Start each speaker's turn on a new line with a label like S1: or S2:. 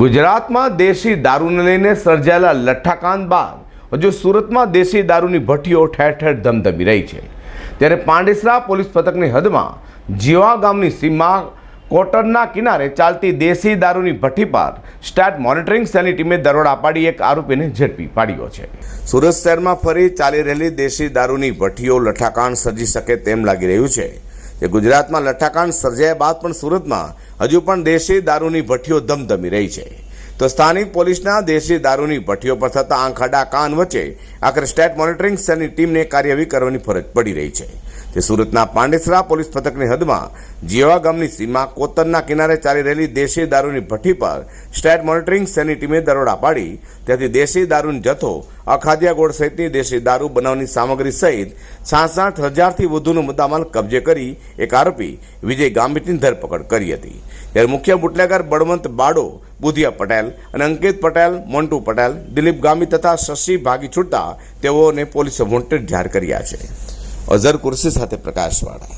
S1: ગુજરાતમાં દેશી દારૂને લઈને સર્જાયેલા લઠ્ઠાકાંડ બાદ હજુ સુરતમાં દેશી દારૂની ભઠ્ઠીઓ ઠેર ઠેર ધમધમી રહી છે. ત્યારે પાંડેસરા પોલીસ પથકની હદમાં જીવા ગામની સીમમાં કોટરના કિનારે ચાલતી દેશી દારૂની ભઠ્ઠી પર સ્ટેટ મોનિટરિંગ સેલની ટીમે દરોડા પાડી એક આરોપીને ઝડપી પાડ્યો છે. સુરત શહેરમાં ફરી ચાલી રહેલી દેશી દારૂની ભઠ્ઠીઓ લઠ્ઠાકાંડ સર્જી શકે તેમ લાગી રહ્યું છે. કે ગુજરાતમાં લઠ્ઠાકાંડ સર્જાયા બાદ પણ સુરતમાં હજુ પણ દેશી દારૂની ભઠ્ઠીઓ ધમધમી રહી છે. તો સ્થાનિક પોલીસના દેશી દારૂની ભઠ્ઠીઓ પર થતા આંખાડા કાન વચ્ચે આખરે સ્ટેટ મોનિટરિંગ સેલની ટીમને કાર્યવાહી કરવાની ફરજ પડી રહી છે. તે સુરતના પાંડેસરા પોલીસ પથકની હદમાં જીવા ગામની સીમા કોતરના કિનારે ચાલી રહેલી દેશી દારૂની ભઠ્ઠી પર સ્ટેટ મોનિટરિંગ સેલની ટીમે દરોડા પાડી. ત્યાંથી દેશી દારૂનો જથ્થો, અખાદ્યા ગોળ સહિતની દેશી દારૂ બનાવવાની સામગ્રી સહિત સાઠ હજારથી વધુનો મુદ્દામાલ કબજે કરી એક આરોપી વિજય ગામિતની ધરપકડ કરી હતી. ત્યારે મુખ્ય બુટલેગર બળવંત બાડો બુધિયા પટેલ અને અંકિત પટેલ, મોન્ટુ પટેલ, દિલીપ ગામી તથા શશી ભાગી છૂટતા તેઓને પોલીસે વોન્ટેડ જાહેર કર્યા છે. અઝર કુરશી સાથે પ્રકાશવાળા.